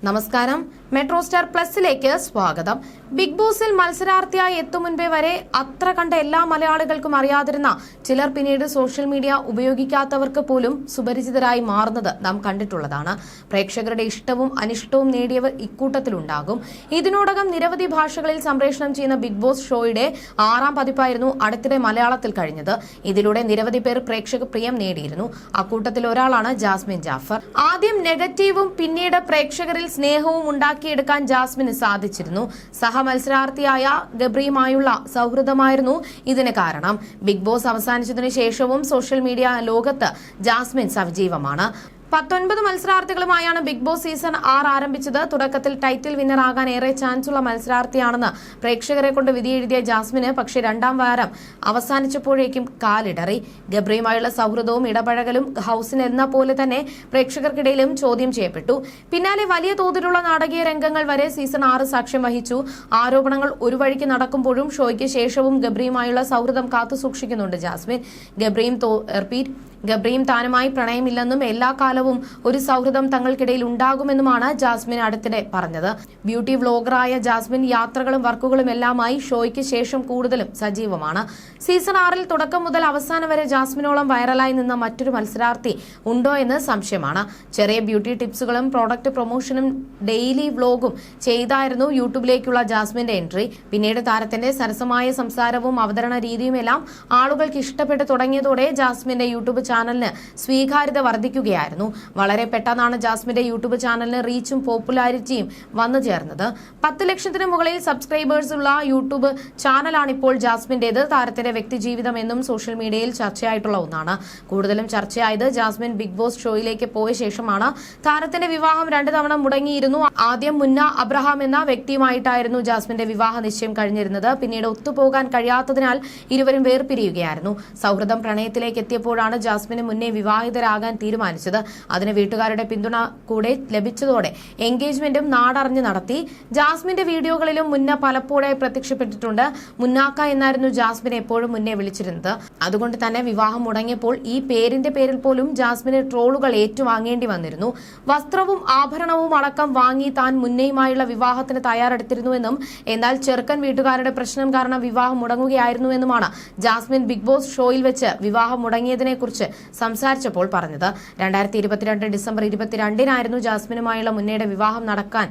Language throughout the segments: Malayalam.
നമസ്കാരം മെട്രോ സ്റ്റാർ പ്ലസിലേക്ക് സ്വാഗതം. ബിഗ് ബോസിൽ മത്സരാർത്ഥിയായി എത്തും മുൻപേ വരെ അത്ര കണ്ട എല്ലാ മലയാളികൾക്കും അറിയാതിരുന്ന ചിലർ പിന്നീട് സോഷ്യൽ മീഡിയ ഉപയോഗിക്കാത്തവർക്ക് പോലും സുപരിചിതരായി മാറുന്നത് നാം കണ്ടിട്ടുള്ളതാണ്. പ്രേക്ഷകരുടെ ഇഷ്ടവും അനിഷ്ടവും നേടിയവർ ഇക്കൂട്ടത്തിലുണ്ടാകും. ഇതിനോടകം നിരവധി ഭാഷകളിൽ സംപ്രേഷണം ചെയ്യുന്ന ബിഗ് ബോസ് ഷോയുടെ ആറാം പതിപ്പായിരുന്നു അടുത്തിടെ മലയാളത്തിൽ കഴിഞ്ഞത്. ഇതിലൂടെ നിരവധി പേർ പ്രേക്ഷക പ്രിയം നേടിയിരുന്നു. അക്കൂട്ടത്തിൽ ഒരാളാണ് ജാസ്മിൻ ജാഫർ. ആദ്യം നെഗറ്റീവും പിന്നീട് പ്രേക്ഷകരിൽ സ്നേഹവും ഉണ്ടാക്കിയെടുക്കാൻ ജാസ്മിന് സാധിച്ചിരുന്നു. സഹമത്സരാർത്ഥിയായ ഗബ്രിയുമായുള്ള സൗഹൃദമായിരുന്നു ഇതിന് കാരണം. ബിഗ് ബോസ് അവസാനിച്ചതിനു ശേഷവും സോഷ്യൽ മീഡിയ ലോകത്ത് ജാസ്മിൻ സജീവമാണ്. പത്തൊൻപത് മത്സരാർത്ഥികളുമായാണ് ബിഗ് ബോസ് സീസൺ ആറ് ആരംഭിച്ചത്. തുടക്കത്തിൽ ടൈറ്റിൽ വിന്നർ ആകാൻ ഏറെ ചാൻസുള്ള മത്സരാർത്ഥിയാണെന്ന് പ്രേക്ഷകരെ കൊണ്ട് വിധിയെഴുതിയ ജാസ്മിന് പക്ഷേ രണ്ടാം വാരം അവസാനിച്ചപ്പോഴേക്കും കാലിടറി. ഗബ്രിയുമായുള്ള സൗഹൃദവും ഇടപഴകലും ഹൌസിന് എന്ന പോലെ തന്നെ പ്രേക്ഷകർക്കിടയിലും ചോദ്യം ചെയ്യപ്പെട്ടു. പിന്നാലെ വലിയ തോതിലുള്ള നാടകീയ രംഗങ്ങൾ വരെ സീസൺ ആറ് സാക്ഷ്യം വഹിച്ചു. ആരോപണങ്ങൾ ഒരു വഴിക്ക് നടക്കുമ്പോഴും ഷോയ്ക്ക് ശേഷവും ഗബ്രിയുമായുള്ള സൗഹൃദം കാത്തുസൂക്ഷിക്കുന്നുണ്ട് ജാസ്മിൻ. ഗബ്രിയും റിപ്പീറ്റ് ഗബ്രിയും താനുമായി പ്രണയമില്ലെന്നും എല്ലാ കാലവും ഒരു സൗഹൃദം തങ്ങൾക്കിടയിൽ ഉണ്ടാകുമെന്നുമാണ് ജാസ്മിൻ അടുത്തിടെ പറഞ്ഞത്. ബ്യൂട്ടി വ്ലോഗറായ ജാസ്മിൻ യാത്രകളും വർക്കുകളും എല്ലാമായി ഷോയ്ക്ക് ശേഷം കൂടുതലും സജീവമാണ്. സീസൺ ആറിൽ തുടക്കം മുതൽ അവസാനം വരെ ജാസ്മിനോളം വൈറലായി നിന്ന മറ്റൊരു മത്സരാർത്ഥി ഉണ്ടോ എന്ന് സംശയമാണ്. ചെറിയ ബ്യൂട്ടി ടിപ്സുകളും പ്രോഡക്റ്റ് പ്രൊമോഷനും ഡെയിലി വ്ലോഗും ചെയ്തായിരുന്നു യൂട്യൂബിലേക്കുള്ള ജാസ്മിന്റെ എൻട്രി. പിന്നീട് താരത്തിന്റെ സരസമായ സംസാരവും അവതരണ രീതിയുമെല്ലാം ആളുകൾക്ക് ഇഷ്ടപ്പെട്ടു തുടങ്ങിയതോടെ ജാസ്മിന്റെ യൂട്യൂബ് ചാനലിന് സ്വീകാര്യത വർദ്ധിക്കുകയായിരുന്നു. വളരെ പെട്ടെന്നാണ് ജാസ്മിന്റെ യൂട്യൂബ് ചാനലിന് റീച്ചും പോപ്പുലാരിറ്റിയും വന്നു ചേർന്നത്. പത്ത് ലക്ഷത്തിന് മുകളിൽ സബ്സ്ക്രൈബേഴ്സ് ഉള്ള യൂട്യൂബ് ചാനലാണ് ഇപ്പോൾ ജാസ്മിന്റേത്. താരത്തിന്റെ വ്യക്തിജീവിതം എന്നും സോഷ്യൽ മീഡിയയിൽ ചർച്ചയായിട്ടുള്ള ഒന്നാണ്. കൂടുതലും ചർച്ചയായത് ജാസ്മിൻ ബിഗ് ബോസ് ഷോയിലേക്ക് പോയ ശേഷമാണ്. താരത്തിന്റെ വിവാഹം രണ്ടു തവണ മുടങ്ങിയിരുന്നു. ആദ്യം മുന്ന അബ്രഹാം എന്ന വ്യക്തിയുമായിട്ടായിരുന്നു ജാസ്മിന്റെ വിവാഹ നിശ്ചയം കഴിഞ്ഞിരുന്നത്. പിന്നീട് ഒത്തുപോകാൻ കഴിയാത്തതിനാൽ ഇരുവരും വേർപിരിയുകയായിരുന്നു. സൗഹൃദം പ്രണയത്തിലേക്ക് എത്തിയപ്പോഴാണ് ജാസ്മിന് മുന്നേ വിവാഹിതരാകാൻ തീരുമാനിച്ചത്. അതിന് വീട്ടുകാരുടെ പിന്തുണ കൂടെ ലഭിച്ചതോടെ എൻഗേജ്മെന്റും നാടറിഞ്ഞ് നടത്തി. ജാസ്മിന്റെ വീഡിയോകളിലും മുന്ന പലപ്പോഴായി പ്രത്യക്ഷപ്പെട്ടിട്ടുണ്ട്. മുന്നാക്ക എന്നായിരുന്നു ജാസ്മിനെ എപ്പോഴും മുന്നേ വിളിച്ചിരുന്നത്. അതുകൊണ്ട് തന്നെ വിവാഹം മുടങ്ങിയപ്പോൾ ഈ പേരിന്റെ പേരിൽ പോലും ജാസ്മിന് ട്രോളുകൾ ഏറ്റുവാങ്ങേണ്ടി വന്നിരുന്നു. വസ്ത്രവും ആഭരണവും അടക്കം വാങ്ങി താൻ മുന്നേയുമായുള്ള വിവാഹത്തിന് തയ്യാറെടുത്തിരുന്നുവെന്നും എന്നാൽ ചെറുക്കൻ വീട്ടുകാരുടെ പ്രശ്നം കാരണം വിവാഹം മുടങ്ങുകയായിരുന്നുവെന്നുമാണ് ജാസ്മിൻ ബിഗ് ബോസ് ഷോയിൽ വെച്ച് വിവാഹം മുടങ്ങിയതിനെ കുറിച്ച് സംസാരിച്ചപ്പോൾ പറഞ്ഞത്. രണ്ടായിരത്തി ഇരുപത്തിരണ്ട് ഡിസംബർ ഇരുപത്തിരണ്ടിനായിരുന്നു ജാസ്മിനുമായുള്ള മുന്നയുടെ വിവാഹം നടക്കാൻ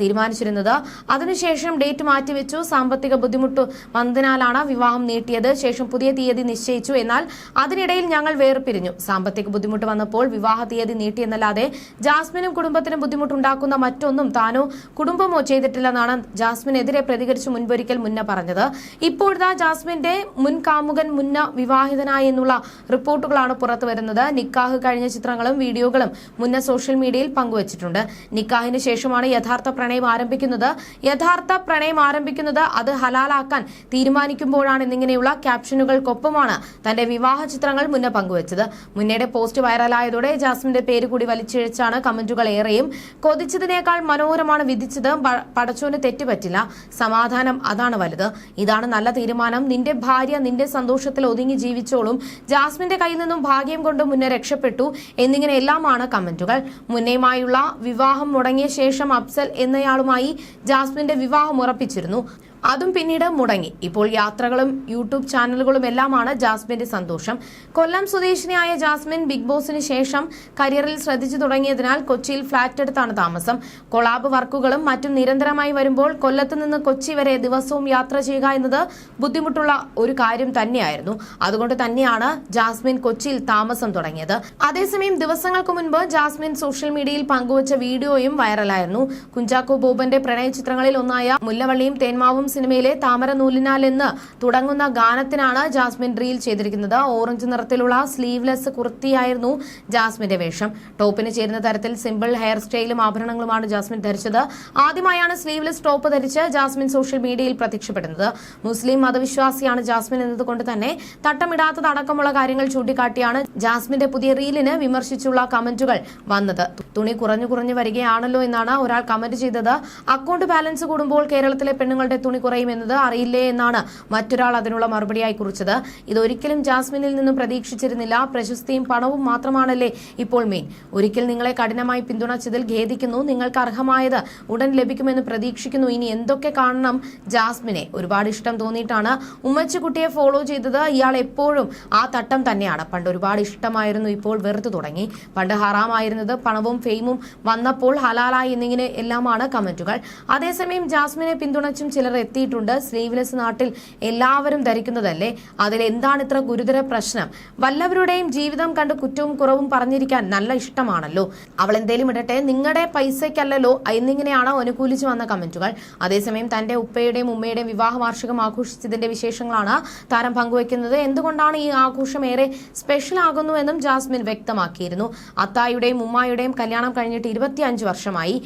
തീരുമാനിച്ചിരുന്നത്. അതിനുശേഷം ഡേറ്റ് മാറ്റിവെച്ചു. സാമ്പത്തിക ബുദ്ധിമുട്ട് വന്നതിനാലാണ് വിവാഹം നീട്ടിയത്. ശേഷം പുതിയ തീയതി നിശ്ചയിച്ചു. എന്നാൽ അതിനിടയിൽ ഞങ്ങൾ വേർപിരിഞ്ഞു. സാമ്പത്തിക ബുദ്ധിമുട്ട് വന്നപ്പോൾ വിവാഹ തീയതി നീട്ടിയെന്നല്ലാതെ ജാസ്മിനും കുടുംബത്തിനും ബുദ്ധിമുട്ടുണ്ടാക്കുന്ന മറ്റൊന്നും താനോ കുടുംബമോ ചെയ്തിട്ടില്ലെന്നാണ് ജാസ്മിനെതിരെ പ്രതികരിച്ച് മുൻപൊരിക്കൽ മുന്ന പറഞ്ഞത്. ഇപ്പോഴത്തെ ജാസ്മിന്റെ മുൻ കാമുകൻ മുന്ന വിവാഹിതനായി എന്നുള്ള റിപ്പോർട്ടുകളാണ് പുറത്തു വരുന്നത്. നിക്കാഹ് കഴിഞ്ഞ ചിത്രങ്ങളും വീഡിയോകളും മുന്ന സോഷ്യൽ മീഡിയയിൽ പങ്കുവച്ചിട്ടുണ്ട്. നിക്കാഹിന് ശേഷമാണ് യഥാർത്ഥ പ്രണയം ആരംഭിക്കുന്നത്. യഥാർത്ഥ പ്രണയം ആരംഭിക്കുന്നത് അത് ഹലാലാക്കാൻ തീരുമാനിക്കുമ്പോഴാണ് എന്നിങ്ങനെയുള്ള ക്യാപ്ഷനുകൾക്കൊപ്പമാണ് തന്റെ വിവാഹ ചിത്രങ്ങൾ മുന്ന പങ്കുവച്ചത്. മുന്നയുടെ പോസ്റ്റ് വൈറലായതോടെ ജാസ്മിന്റെ പേര് കൂടി വലിച്ചിഴച്ചാണ് കമന്റുകൾ ഏറെയും. കൊതിച്ചതിനേക്കാൾ മനോഹരമാണ് വിധിച്ചത്. പടച്ചോന് തെറ്റുപറ്റില്ല. സമാധാനം അതാണ് വലുത്. ഇതാണ് നല്ല തീരുമാനം. നിന്റെ ഭാര്യ നിന്റെ സന്തോഷത്തിൽ ഒതുങ്ങി ജീവിച്ചോളും. ജാസ്മിന്റെ കയ്യിൽ നിന്നും ഭാഗ്യം കൊണ്ട് മുന്നേ രക്ഷപ്പെട്ടു എന്നിങ്ങനെ എല്ലാമാണ് കമന്റുകൾ. മുന്നേയുമായുള്ള വിവാഹം മുടങ്ങിയ ശേഷം അഫ്സൽ എന്നയാളുമായി ജാസ്മിന്റെ വിവാഹം ഉറപ്പിച്ചിരുന്നു. അതും പിന്നീട് മുടങ്ങി. ഇപ്പോൾ യാത്രകളും യൂട്യൂബ് ചാനലുകളും എല്ലാമാണ് ജാസ്മിന്റെ സന്തോഷം. കൊല്ലം സ്വദേശിനിയായ ജാസ്മിൻ ബിഗ് ബോസിന് ശേഷം കരിയറിൽ ശ്രദ്ധിച്ചു തുടങ്ങിയതിനാൽ കൊച്ചിയിൽ ഫ്ളാറ്റ് എടുത്താണ് താമസം. കൊളാബ് വർക്കുകളും മറ്റും നിരന്തരമായി വരുമ്പോൾ കൊല്ലത്ത് നിന്ന് കൊച്ചി വരെ ദിവസവും യാത്ര ചെയ്യുക എന്നത് ബുദ്ധിമുട്ടുള്ള ഒരു കാര്യം തന്നെയായിരുന്നു. അതുകൊണ്ട് തന്നെയാണ് ജാസ്മിൻ കൊച്ചിയിൽ താമസം തുടങ്ങിയത്. അതേസമയം ദിവസങ്ങൾക്ക് മുൻപ് ജാസ്മിൻ സോഷ്യൽ മീഡിയയിൽ പങ്കുവച്ച വീഡിയോയും വൈറലായിരുന്നു. കുഞ്ചാക്കോ ബോബന്റെ പ്രണയ ചിത്രങ്ങളിൽ ഒന്നായ മുല്ലവള്ളിയും തേന്മാവും സിനിമയിലെ താമര നൂലിനാൽ എന്ന് തുടങ്ങുന്ന ഗാനത്തിനാണ് ജാസ്മിൻ റീൽ ചെയ്തിരിക്കുന്നത്. ഓറഞ്ച് നിറത്തിലുള്ള സ്ലീവ്ലെസ് കുർത്തിയായിരുന്നു ജാസ്മിന്റെ വേഷം. ടോപ്പിന് ചേരുന്ന തരത്തിൽ സിമ്പിൾ ഹെയർ സ്റ്റൈലും ആഭരണങ്ങളുമാണ് ജാസ്മിൻ ധരിച്ചത്. ആദ്യമായാണ് സ്ലീവ്ലെസ് ടോപ്പ് ധരിച്ച് ജാസ്മിൻ സോഷ്യൽ മീഡിയയിൽ പ്രത്യക്ഷപ്പെടുന്നത്. മുസ്ലിം മതവിശ്വാസിയാണ് ജാസ്മിൻ എന്നതുകൊണ്ട് തന്നെ തട്ടമിടാത്തതടക്കമുള്ള കാര്യങ്ങൾ ചൂണ്ടിക്കാട്ടിയാണ് ജാസ്മിന്റെ പുതിയ റീലിന് വിമർശിച്ചുള്ള കമന്റുകൾ വന്നത്. തുണി കുറഞ്ഞു കുറഞ്ഞു വരികയാണല്ലോ എന്നാണ് ഒരാൾ കമന്റ് ചെയ്തത്. അക്കൗണ്ട് ബാലൻസ് കൂടുമ്പോൾ കേരളത്തിലെ പെണ്ണുങ്ങളുടെ തുണി കുറയുമെന്നത് അറിയില്ലേ എന്നാണ് മറ്റൊരാൾ അതിനുള്ള മറുപടിയായി കുറിച്ചത്. ഇതൊരിക്കലും ജാസ്മിനിൽ നിന്നും പ്രതീക്ഷിച്ചിരുന്നില്ല. പ്രശസ്തിയും പണവും മാത്രമാണല്ലേ ഇപ്പോൾ മെയിൻ ഒരിക്കൽ നിങ്ങളെ കഠിനമായി പിന്തുണച്ചതിൽ ഖേദിക്കുന്നു. നിങ്ങൾക്ക് അർഹമായത് ഉടൻ ലഭിക്കുമെന്ന് പ്രതീക്ഷിക്കുന്നു. ഇനി എന്തൊക്കെ കാണണം ജാസ്മിനെ? ഒരുപാട് ഇഷ്ടം തോന്നിയിട്ടാണ് ഉമ്മച്ചുകുട്ടിയെ ഫോളോ ചെയ്തത്. ഇയാൾ എപ്പോഴും ആ തട്ടം തന്നെയാണ്. പണ്ട് ഒരുപാട് ഇഷ്ടമായിരുന്നു. ഇപ്പോൾ വെറുത്തു തുടങ്ങി. പണ്ട് ഹറാമായിരുന്നത് പണവും ഫെയിമും വന്നപ്പോൾ ഹലാലായി എന്നിങ്ങനെ എല്ലാമാണ് കമന്റുകൾ. അതേസമയം ജാസ്മിനെ പിന്തുണച്ചും ചിലർ എത്തിയിട്ടുണ്ട്. സ്ലീവ്ലെസ് നാട്ടിൽ എല്ലാവരും ധരിക്കുന്നതല്ലേ? അതിൽ എന്താണ് ഇത്ര ഗുരുതര പ്രശ്നം? വല്ലവരുടെയും ജീവിതം കണ്ട് കുറ്റവും കുറവും പറഞ്ഞിരിക്കാൻ നല്ല ഇഷ്ടമാണല്ലോ. അവൾ എന്തേലും ഇടട്ടെ? നിങ്ങളുടെ പൈസയ്ക്കല്ലല്ലോ. എന്നിങ്ങനെയാണോ അനുകൂലിച്ചു വന്ന കമന്റുകൾ? അതേസമയം തന്റെ ഉപ്പയുടെയും ഉമ്മയുടെയും വിവാഹ വാർഷികം ആഘോഷിച്ചതിന്റെ വിശേഷങ്ങളാണ് താരം പങ്കുവയ്ക്കുന്നത്. എന്തുകൊണ്ടാണ് ഈ ആഘോഷം ഏറെ സ്പെഷ്യൽ ആകുന്നു എന്നും ജാസ്മിൻ വ്യക്തമാക്കിയിരുന്നു. അത്തായുടെയും ഉമ്മായുടെയും കല്യാണം കഴിഞ്ഞിട്ട് ഇരുപത്തിയഞ്ച് വർഷമായി.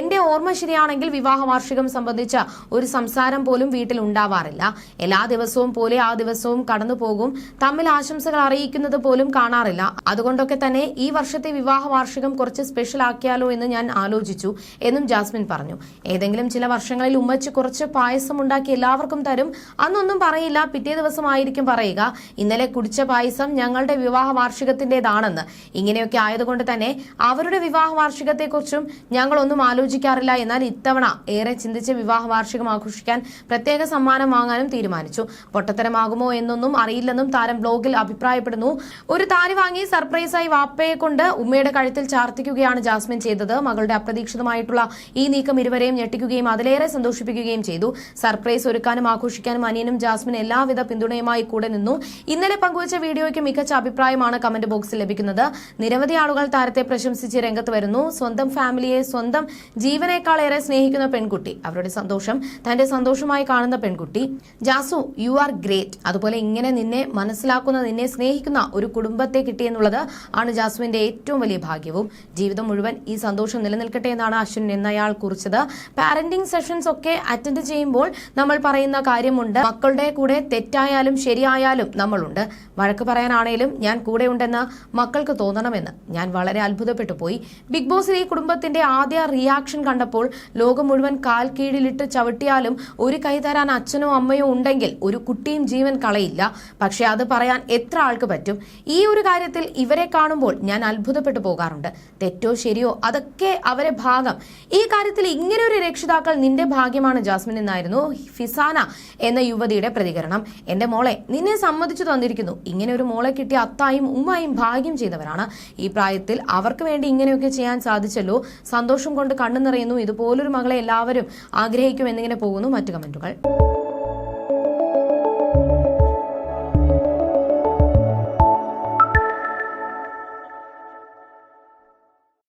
എന്റെ ഓർമ്മ ശരിയാണെങ്കിൽ വിവാഹ വാർഷികം സംബന്ധിച്ച ഒരു സംസാരം പോലും വീട്ടിൽ ഉണ്ടാവാറില്ല. എല്ലാ ദിവസവും പോലെ ആ ദിവസവും കടന്നു പോകും തമ്മിൽ ആശംസകൾ അറിയിക്കുന്നത് പോലും കാണാറില്ല. അതുകൊണ്ടൊക്കെ തന്നെ ഈ വർഷത്തെ വിവാഹ വാർഷികം കുറച്ച് സ്പെഷ്യൽ ആക്കിയാലോ എന്ന് ഞാൻ ആലോചിച്ചു എന്നും ജാസ്മിൻ പറഞ്ഞു. ഏതെങ്കിലും ചില വർഷങ്ങളിൽ ഉമ്മച്ച് കുറച്ച് പായസം ഉണ്ടാക്കി എല്ലാവർക്കും തരും. അന്നൊന്നും പറയില്ല. പിറ്റേ ദിവസമായിരിക്കും പറയുക. ഇന്നലെ കുടിച്ച പായസം ഞങ്ങളുടെ വിവാഹ വാർഷികത്തിന്റേതാണെന്ന് ഇങ്ങനെയൊക്കെ ആയതുകൊണ്ട് തന്നെ അവരുടെ വിവാഹ വാർഷികത്തെക്കുറിച്ചും ഞങ്ങളൊന്നും ആലോചിക്കാറില്ല. എന്നാൽ ഇത്തവണ ഏറെ ചിന്തിച്ച് വിവാഹ വാർഷികം ആഘോഷിക്കാൻ പ്രത്യേക സമ്മാനം വാങ്ങാനും തീരുമാനിച്ചു. പൊട്ടത്തരമാകുമോ എന്നൊന്നും അറിയില്ലെന്നും താരം ബ്ലോഗിൽ അഭിപ്രായപ്പെടുന്നു. ഒരു താരി വാങ്ങി സർപ്രൈസായി വാപ്പയെ കൊണ്ട് ഉമ്മയുടെ കഴുത്തിൽ ചാർത്തിക്കുകയാണ് ജാസ്മിൻ ചെയ്തത്. മകളുടെ അപ്രതീക്ഷിതമായിട്ടുള്ള ഈ നീക്കം ഇരുവരെയും ഞെട്ടിക്കുകയും അതിലേറെ സന്തോഷിപ്പിക്കുകയും ചെയ്തു. സർപ്രൈസ് ഒരുക്കാനും ആഘോഷിക്കാനും അനിയനും ജാസ്മിൻ എല്ലാവിധ പിന്തുണയുമായി കൂടെ നിന്നു. ഇന്നലെ പങ്കുവച്ച വീഡിയോയ്ക്ക് മികച്ച അഭിപ്രായമാണ് കമന്റ് ബോക്സിൽ ലഭിക്കുന്നത്. നിരവധി ആളുകൾ താരത്തെ പ്രശംസിച്ച് രംഗത്ത് വരുന്നു. സ്വന്തം ഫാമിലിയെ സ്വന്തം ജീവനേക്കാൾ ഏറെ സ്നേഹിക്കുന്ന പെൺകുട്ടി. അവരുടെ സന്തോഷം തന്റെ സന്തോഷമായി കാണുന്ന പെൺകുട്ടി ജാസു യു ആർ ഗ്രേറ്റ് അതുപോലെ ഇങ്ങനെ നിന്നെ മനസ്സിലാക്കുന്ന നിന്നെ സ്നേഹിക്കുന്ന ഒരു കുടുംബത്തെ കിട്ടിയെന്നുള്ളത് ആണ് ജാസുവിന്റെ ഏറ്റവും വലിയ ഭാഗ്യവും. ജീവിതം മുഴുവൻ ഈ സന്തോഷം നിലനിൽക്കട്ടെ എന്നാണ് അശ്വിൻ എന്നയാൾ കുറിച്ചത്. പാരന്റിംഗ് സെഷൻസ് ഒക്കെ അറ്റൻഡ് ചെയ്യുമ്പോൾ നമ്മൾ പറയുന്ന കാര്യമുണ്ട്. മക്കളുടെ കൂടെ തെറ്റായാലും ശരിയായാലും നമ്മളുണ്ട്. വഴക്ക് പറയാനാണേലും ഞാൻ കൂടെ ഉണ്ടെന്ന് മക്കൾക്ക് തോന്നണമെന്ന് ഞാൻ വളരെ അത്ഭുതപ്പെട്ടു പോയി. ബിഗ് ബോസിൽ ഈ കുടുംബത്തിന്റെ ആദ്യ റിയാക്ഷൻ കണ്ടപ്പോൾ ലോകം മുഴുവൻ കാൽ കീഴിലിട്ട് ചവിട്ടിയാലും ഒരു കൈ തരാൻ അച്ഛനോ അമ്മയോ ഉണ്ടെങ്കിൽ ഒരു കുട്ടിയും ജീവൻ കളയില്ല. പക്ഷെ അത് പറയാൻ എത്ര ആൾക്ക് പറ്റും? ഈ ഒരു കാര്യത്തിൽ ഇവരെ കാണുമ്പോൾ ഞാൻ അത്ഭുതപ്പെട്ടു പോകാറുണ്ട്. തെറ്റോ ശരിയോ? അതൊക്കെ അവരെ ഭാഗം. ഈ കാര്യത്തിൽ ഇങ്ങനെ ഒരു രക്ഷിതാക്കൾ നിന്റെ ഭാഗ്യമാണ് ജാസ്മിൻ എന്നായിരുന്നു ഫിസാന എന്ന യുവതിയുടെ പ്രതികരണം. എന്റെ മോളെ നിന്നെ സമ്മതിച്ചു തന്നിരിക്കുന്നു. ഇങ്ങനെ ഒരു മോളെ കിട്ടിയ അത്തായും ഉമ്മായും ഭാഗ്യം ചെയ്തവരാണ്. ഈ പ്രായത്തിൽ അവർക്ക് വേണ്ടി ഇങ്ങനെയൊക്കെ ചെയ്യാൻ സാധിച്ചല്ലോ. സന്തോഷം കൊണ്ട് കണ്ണു നിറയുന്നു. ഇതുപോലൊരു മകളെ എല്ലാവരും ആഗ്രഹിക്കും എന്നിങ്ങനെ പോകുന്നു മറ്റു കമന്റുകൾ